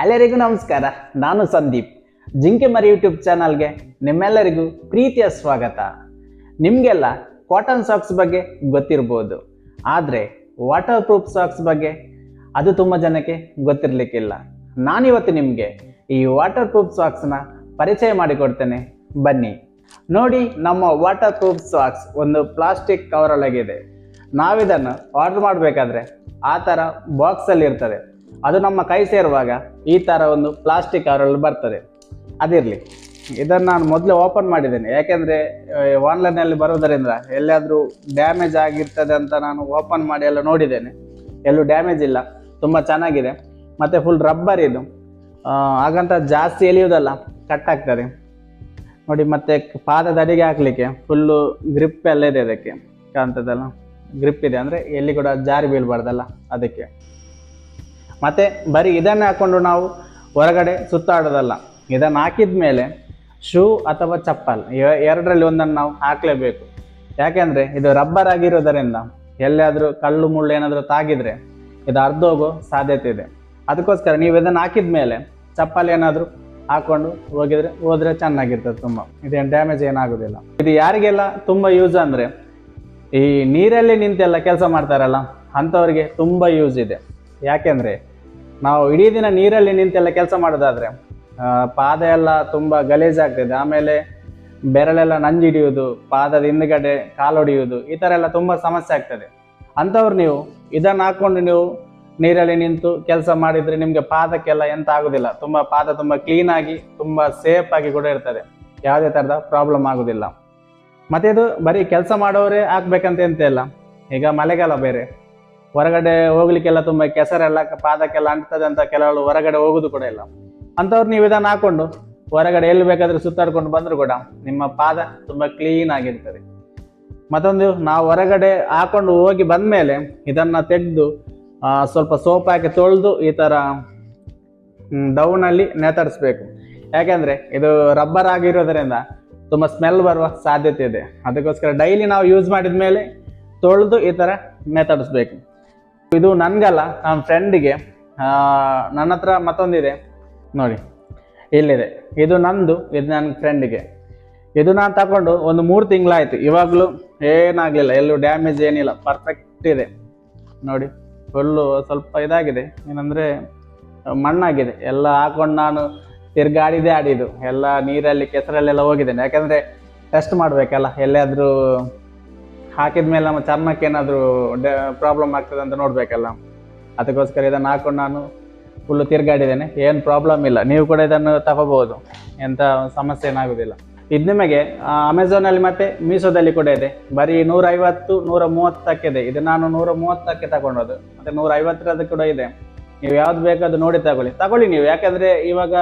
ಎಲ್ಲರಿಗೂ ನಮಸ್ಕಾರ. ನಾನು ಸಂದೀಪ್. ಜಿಂಕೆ ಮರಿ ಯೂಟ್ಯೂಬ್ ಚಾನಲ್ಗೆ ನಿಮ್ಮೆಲ್ಲರಿಗೂ ಪ್ರೀತಿಯ ಸ್ವಾಗತ. ನಿಮಗೆಲ್ಲ ಕಾಟನ್ ಸಾಕ್ಸ್ ಬಗ್ಗೆ ಗೊತ್ತಿರ್ಬೋದು. ಆದರೆ ವಾಟರ್ ಪ್ರೂಫ್ ಸಾಕ್ಸ್ ಬಗ್ಗೆ ಅದು ತುಂಬ ಜನಕ್ಕೆ ಗೊತ್ತಿರಲಿಕ್ಕಿಲ್ಲ. ನಾನಿವತ್ತು ನಿಮಗೆ ಈ ವಾಟರ್ ಪ್ರೂಫ್ ಸಾಕ್ಸ್ನ ಪರಿಚಯ ಮಾಡಿಕೊಡ್ತೇನೆ. ಬನ್ನಿ. ನೋಡಿ, ನಮ್ಮ ವಾಟರ್ ಪ್ರೂಫ್ ಸಾಕ್ಸ್ ಒಂದು ಪ್ಲಾಸ್ಟಿಕ್ ಕವರೊಳಗಿದೆ ನಾವಿದನ್ನು ಆರ್ಡರ್ ಮಾಡಬೇಕಾದ್ರೆ ಆ ಥರ ಬಾಕ್ಸಲ್ಲಿ ಇರ್ತದೆ ಅದು ನಮ್ಮ ಕೈ ಸೇರುವಾಗ ಈ ಥರ ಒಂದು ಪ್ಲಾಸ್ಟಿಕ್ ಅವರಲ್ಲಿ ಬರ್ತದೆ. ಅದಿರಲಿ. ಇದನ್ನು ನಾನು ಮೊದಲು ಓಪನ್ ಮಾಡಿದ್ದೇನೆ. ಯಾಕೆಂದರೆ ಆನ್ಲೈನಲ್ಲಿ ಬರೋದರಿಂದ ಎಲ್ಲಾದರೂ ಡ್ಯಾಮೇಜ್ ಆಗಿರ್ತದೆ ಅಂತ ನಾನು ಓಪನ್ ಮಾಡಿ ಎಲ್ಲ ನೋಡಿದ್ದೇನೆ. ಎಲ್ಲೂ ಡ್ಯಾಮೇಜ್ ಇಲ್ಲ. ತುಂಬ ಚೆನ್ನಾಗಿದೆ. ಮತ್ತು ಫುಲ್ ರಬ್ಬರ್ ಇದು. ಹಾಗಂತ ಜಾಸ್ತಿ ಎಲಿಯೋದಲ್ಲ ಕಟ್ ಆಗ್ತದೆ. ನೋಡಿ, ಮತ್ತೆ ಪಾದದ ಅಡಿಗೆ ಹಾಕ್ಲಿಕ್ಕೆ ಫುಲ್ಲು ಗ್ರಿಪ್ ಎಲ್ಲ ಇದೆ ಅದಕ್ಕೆ. ಕಾಣ್ತದಲ್ಲ? ಗ್ರಿಪ್ ಇದೆ. ಅಂದರೆ ಎಲ್ಲಿ ಕೂಡ ಜಾರಿ ಬೀಳ್ಬಾರ್ದಲ್ಲ ಅದಕ್ಕೆ. ಮತ್ತೆ ಬರೀ ಇದನ್ನೇ ಹಾಕ್ಕೊಂಡು ನಾವು ಹೊರಗಡೆ ಸುತ್ತಾಡೋದಲ್ಲ. ಇದನ್ನು ಹಾಕಿದ ಮೇಲೆ ಶೂ ಅಥವಾ ಚಪ್ಪಲ್ ಎರಡರಲ್ಲಿ ಒಂದನ್ನು ನಾವು ಹಾಕಲೇಬೇಕು. ಯಾಕೆಂದರೆ ಇದು ರಬ್ಬರ್ ಆಗಿರೋದರಿಂದ ಎಲ್ಲಾದರೂ ಕಲ್ಲು ಮುಳ್ಳು ಏನಾದರೂ ತಾಗಿದರೆ ಇದು ಅರ್ಧ ಹೋಗೋ ಸಾಧ್ಯತೆ ಇದೆ. ಅದಕ್ಕೋಸ್ಕರ ನೀವು ಇದನ್ನು ಹಾಕಿದ ಮೇಲೆ ಚಪ್ಪಲ್ ಏನಾದರೂ ಹಾಕೊಂಡು ಹೋಗಿದರೆ ಹೋದರೆ ಚೆನ್ನಾಗಿರ್ತದೆ ತುಂಬ. ಇದೇನು ಡ್ಯಾಮೇಜ್ ಏನಾಗೋದಿಲ್ಲ. ಇದು ಯಾರಿಗೆಲ್ಲ ತುಂಬ ಯೂಸ್ ಅಂದರೆ ಈ ನೀರಲ್ಲಿ ನಿಂತೆಲ್ಲ ಕೆಲಸ ಮಾಡ್ತಾರಲ್ಲ, ಅಂಥವ್ರಿಗೆ ತುಂಬ ಯೂಸ್ ಇದೆ. ಯಾಕೆಂದರೆ ನಾವು ಇಡೀ ದಿನ ನೀರಲ್ಲಿ ನಿಂತೆಲ್ಲ ಕೆಲಸ ಮಾಡೋದಾದರೆ ಪಾದ ಎಲ್ಲ ತುಂಬ ಗಲೀಜಾಗ್ತದೆ. ಆಮೇಲೆ ಬೆರಳೆಲ್ಲ ನಂಜು ಹಿಡಿಯೋದು ಪಾದದ ಹಿಂದ್ಗಡೆ ಕಾಲು ಹೊಡೆಯುವುದು ಈ ಥರ ಎಲ್ಲ ತುಂಬ ಸಮಸ್ಯೆ ಆಗ್ತದೆ. ಅಂಥವ್ರು ನೀವು ಇದನ್ನು ಹಾಕ್ಕೊಂಡು ನೀವು ನೀರಲ್ಲಿ ನಿಂತು ಕೆಲಸ ಮಾಡಿದರೆ ನಿಮಗೆ ಪಾದಕ್ಕೆಲ್ಲ ಎಂತ ಆಗೋದಿಲ್ಲ. ತುಂಬ ಪಾದ ತುಂಬ ಕ್ಲೀನಾಗಿ ತುಂಬ ಸೇಫ್ ಆಗಿ ಕೂಡ ಇರ್ತದೆ. ಯಾವುದೇ ಥರದ ಪ್ರಾಬ್ಲಮ್ ಆಗೋದಿಲ್ಲ. ಮತ್ತು ಇದು ಬರೀ ಕೆಲಸ ಮಾಡೋರೇ ಹಾಕ್ಬೇಕಂತ ಎಂತ ಇಲ್ಲ. ಈಗ ಮಳೆಗಾಲ ಬೇರೆ. ಹೊರಗಡೆ ಹೋಗ್ಲಿಕ್ಕೆಲ್ಲ ತುಂಬ ಕೆಸರೆಲ್ಲ ಪಾದಕ್ಕೆಲ್ಲ ಅಂಟ್ತದೆ ಅಂತ ಕೆಲವರು ಹೊರಗಡೆ ಹೋಗುದು ಕೂಡ ಇಲ್ಲ. ಅಂಥವ್ರು ನೀವು ಇದನ್ನು ಹಾಕೊಂಡು ಹೊರಗಡೆ ಎಲ್ಲಿ ಬೇಕಾದ್ರೆ ಸುತ್ತಾಡ್ಕೊಂಡು ಬಂದರೂ ಕೂಡ ನಿಮ್ಮ ಪಾದ ತುಂಬ ಕ್ಲೀನ್ ಆಗಿರ್ತದೆ. ಮತ್ತೊಂದು ನಾವು ಹೊರಗಡೆ ಹಾಕೊಂಡು ಹೋಗಿ ಬಂದ ಮೇಲೆ ಇದನ್ನು ತೆಗೆದು ಸ್ವಲ್ಪ ಸೋಪ್ ಹಾಕಿ ತೊಳೆದು ಈ ಥರ ಡೌನಲ್ಲಿ ನೇತಾಡಿಸ್ಬೇಕು ಯಾಕೆಂದರೆ ಇದು ರಬ್ಬರ್ ಆಗಿರೋದರಿಂದ ತುಂಬ ಸ್ಮೆಲ್ ಬರುವ ಸಾಧ್ಯತೆ ಇದೆ. ಅದಕ್ಕೋಸ್ಕರ ಡೈಲಿ ನಾವು ಯೂಸ್ ಮಾಡಿದ ಮೇಲೆ ತೊಳೆದು ಈ ಥರ ನೇತಾಡಿಸ್ಬೇಕು ಇದು ನನಗಲ್ಲ ನನ್ನ ಫ್ರೆಂಡಿಗೆ ನನ್ನ ಹತ್ರ ಮತ್ತೊಂದಿದೆ. ನೋಡಿ, ಇಲ್ಲಿದೆ. ಇದು ನಂದು, ಇದು ನನ್ನ ಫ್ರೆಂಡಿಗೆ ಇದು ನಾನು ತಗೊಂಡು ಒಂದು ಮೂರು ತಿಂಗಳಾಯ್ತು. ಇವಾಗಲೂ ಏನಾಗಲಿಲ್ಲ, ಎಲ್ಲೂ ಡ್ಯಾಮೇಜ್ ಏನಿಲ್ಲ. ಪರ್ಫೆಕ್ಟ್ ಇದೆ. ನೋಡಿ ಫುಲ್ಲು ಸ್ವಲ್ಪ ಇದಾಗಿದೆ. ಏನಂದರೆ, ಮಣ್ಣಾಗಿದೆ. ಎಲ್ಲ ಹಾಕೊಂಡು ನಾನು ತಿರ್ಗಾಡಿದೆ ಆಡಿದ್ದು. ಎಲ್ಲ ನೀರಲ್ಲಿ, ಕೆಸರಲ್ಲೆಲ್ಲ ಹೋಗಿದ್ದೇನೆ. ಯಾಕೆಂದರೆ ಟೆಸ್ಟ್ ಮಾಡಬೇಕಲ್ಲ, ಎಲ್ಲಿಯಾದರೂ ಹಾಕಿದ ಮೇಲೆ ನಮ್ಮ ಚರ್ಮಕ್ಕೆ ಏನಾದರೂ ಪ್ರಾಬ್ಲಮ್ ಆಗ್ತದೆ ಅಂತ ನೋಡಬೇಕಲ್ಲ. ಅದಕ್ಕೋಸ್ಕರ ಇದನ್ನು ಹಾಕೊಂಡು ನಾನು ಫುಲ್ಲು ತಿರ್ಗಾಡಿದ್ದೇನೆ. ಏನು ಪ್ರಾಬ್ಲಮ್ ಇಲ್ಲ. ನೀವು ಕೂಡ ಇದನ್ನು ತಗೋಬೋದು ಎಂಥ ಸಮಸ್ಯೆ ಏನಾಗೋದಿಲ್ಲ ಇದು ನಿಮಗೆ ಅಮೆಝಾನಲ್ಲಿ ಮತ್ತು ಮೀಸೋದಲ್ಲಿ ಕೂಡ ಇದೆ. ಬರೀ ನೂರ ಐವತ್ತು ನೂರ ಮೂವತ್ತಕ್ಕಿದೆ ಇದು ನಾನು ನೂರ ಮೂವತ್ತಕ್ಕೆ ತಗೊಂಡೋದು ಮತ್ತು ನೂರ ಐವತ್ತರದ್ದು ಕೂಡ ಇದೆ. ನೀವು ಯಾವ್ದು ಬೇಕೋ ಅದು ನೋಡಿ ತಗೊಳ್ಳಿ. ತಗೊಳ್ಳಿ ನೀವು. ಯಾಕಂದರೆ ಇವಾಗ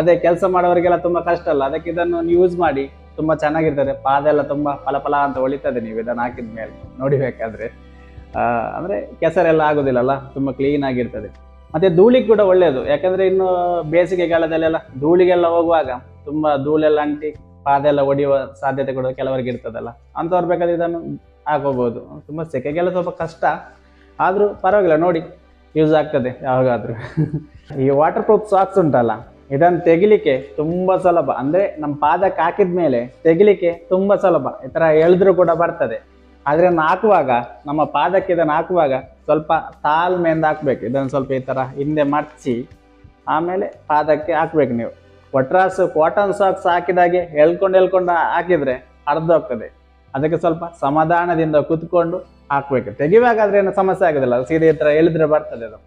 ಅದೇ ಕೆಲಸ ಮಾಡೋರಿಗೆಲ್ಲ ತುಂಬ ಕಷ್ಟ ಅಲ್ಲ. ಅದಕ್ಕೆ ಇದನ್ನು ಯೂಸ್ ಮಾಡಿ. ತುಂಬ ಚೆನ್ನಾಗಿರ್ತದೆ. ಪಾದ ಎಲ್ಲ ತುಂಬ ಫಲಫಲ ಅಂತ ಹೊಳಿತದೆ ನೀವು ಇದನ್ನು ಹಾಕಿದ ಮೇಲೆ. ನೋಡಿಬೇಕಾದ್ರೆ ಅಂದ್ರೆ ಕೆಸರೆಲ್ಲ ಆಗೋದಿಲ್ಲಲ್ಲ, ತುಂಬ ಕ್ಲೀನ್ ಆಗಿರ್ತದೆ. ಮತ್ತೆ ಧೂಳಿಗೆ ಕೂಡ ಒಳ್ಳೆಯದು ಯಾಕಂದರೆ ಇನ್ನು ಬೇಸಿಗೆಗಾಲದಲ್ಲೆಲ್ಲ ಧೂಳಿಗೆಲ್ಲ ಹೋಗುವಾಗ ತುಂಬ ಧೂಳೆಲ್ಲ ಅಂಟಿ ಪಾದೆಲ್ಲ ಒಡೆಯುವ ಸಾಧ್ಯತೆ ಕೂಡ ಕೆಲವರಿಗೆ ಇರ್ತದಲ್ಲ. ಅಂಥವ್ರು ಬೇಕಾದ್ರೆ ಇದನ್ನು ಹಾಕೋಬೋದು. ತುಂಬ ಸೆಕೆಗೆಲ್ಲ ಸ್ವಲ್ಪ ಕಷ್ಟ. ಆದರೂ ಪರವಾಗಿಲ್ಲ, ನೋಡಿ ಯೂಸ್ ಆಗ್ತದೆ ಯಾವಾಗಾದರೂ. ಈ ವಾಟರ್ ಪ್ರೂಫ್ ಸಾಕ್ಸ್ ಉಂಟಲ್ಲ? ಇದನ್ನು ತೆಗಿಲಿಕ್ಕೆ ತುಂಬ ಸುಲಭ. ಅಂದರೆ ನಮ್ಮ ಪಾದಕ್ಕೆ ಹಾಕಿದ ಮೇಲೆ ತೆಗಿಲಿಕ್ಕೆ ತುಂಬ ಸುಲಭ. ಈ ಥರ ಎಳೆದ್ರೂ ಕೂಡ ಬರ್ತದೆ. ಆದರೆ ಇದನ್ನು ಹಾಕುವಾಗ ನಮ್ಮ ಪಾದಕ್ಕೆ ಇದನ್ನು ಹಾಕುವಾಗ ಸ್ವಲ್ಪ ತಾಳ್ಮೆಯಿಂದ ಹಾಕ್ಬೇಕು. ಇದನ್ನು ಸ್ವಲ್ಪ ಈ ಥರ ಹಿಂದೆ ಮಡಚಿ ಆಮೇಲೆ ಪಾದಕ್ಕೆ ಹಾಕ್ಬೇಕು ನೀವು. ಒಟ್ರಾಸು ಕಾಟನ್ ಸಾಕ್ಸ್ ಹಾಕಿದಾಗೆ ಎಳ್ಕೊಂಡು ಎಳ್ಕೊಂಡು ಹಾಕಿದರೆ ಅರ್ಧ ಹೋಗ್ತದೆ. ಅದಕ್ಕೆ ಸ್ವಲ್ಪ ಸಮಾಧಾನದಿಂದ ಕೂತ್ಕೊಂಡು ಹಾಕ್ಬೇಕು. ತೆಗಿವಾಗಾದ್ರೆ ಏನು ಸಮಸ್ಯೆ ಆಗೋದಿಲ್ಲ. ಸೀರೆ ಈ ಥರ ಎಳೆದ್ರೆ ಬರ್ತದೆ ಅದು.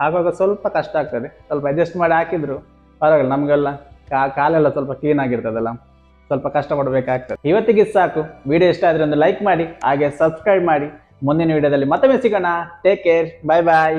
ಹಾಕುವಾಗ ಸ್ವಲ್ಪ ಕಷ್ಟ ಆಗ್ತದೆ. ಸ್ವಲ್ಪ ಅಡ್ಜಸ್ಟ್ ಮಾಡಿ ಹಾಕಿದ್ರು ಪರವಾಗಿಲ್ಲ, ನಮಗೆಲ್ಲ ಕಾಲೆಲ್ಲ ಸ್ವಲ್ಪ ಕ್ಲೀನ್ ಆಗಿರ್ತದಲ್ಲ, ಸ್ವಲ್ಪ ಕಷ್ಟಪಡಬೇಕಾಗ್ತದೆ. ಇವತ್ತಿಗೆ ಸಾಕು. ವಿಡಿಯೋ ಇಷ್ಟ ಆದರೆ ಒಂದು ಲೈಕ್ ಮಾಡಿ, ಹಾಗೆ ಸಬ್ಸ್ಕ್ರೈಬ್ ಮಾಡಿ. ಮುಂದಿನ ವಿಡಿಯೋದಲ್ಲಿ ಮತ್ತೊಮ್ಮೆ ಸಿಗೋಣ. ಟೇಕ್ ಕೇರ್ ಬಾಯ್ ಬಾಯ್